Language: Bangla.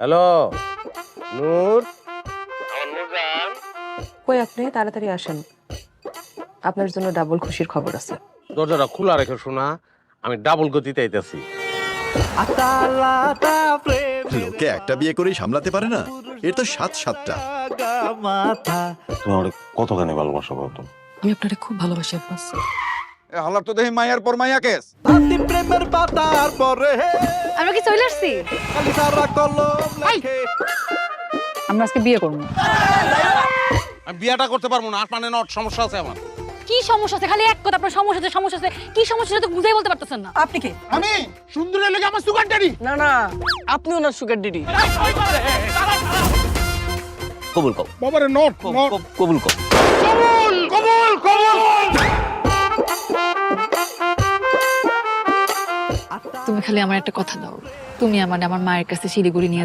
হ্যালো নূর। কই আপনি? তাড়াতাড়ি আসেন। আপনার জন্য ডাবল খুশির খবর আছে। দরজাটা খোলা রেখে শোনা আমি ডাবল গতিতে আইতাছি। লোকে একটা বিয়ে করেই সামলাতে পারে না। এর তো সাত সাতটা। তুমি আমার কতখানি ভালোবাসো কত আমি আপনারে খুব ভালোবাসি আব্বাস হালার তো দেখি মায়ার পর মায়া কেস। আমরা কি চলে আসছি আমরা আজকে বিয়ে করব আমি বিয়াটা করতে পারব না আসমানে নট সমস্যা আছে আমার কি সমস্যা আছে খালি এক কথা আপনার সমস্যা আছে সমস্যা আছে কি সমস্যা তো বুঝাই বলতে পারতেছেন না আপনি কে আমি সুন্দরের লেগে আমার সুগার ডারি না না আপনি ওনার সুগার ডিডি কবুল কও বাবারে নট নট কব- কবুল কও তুমি খালি আমার একটা কথা দাও। তুমি আমার আমার মায়ের কাছে শিলিগুড়ি নিয়ে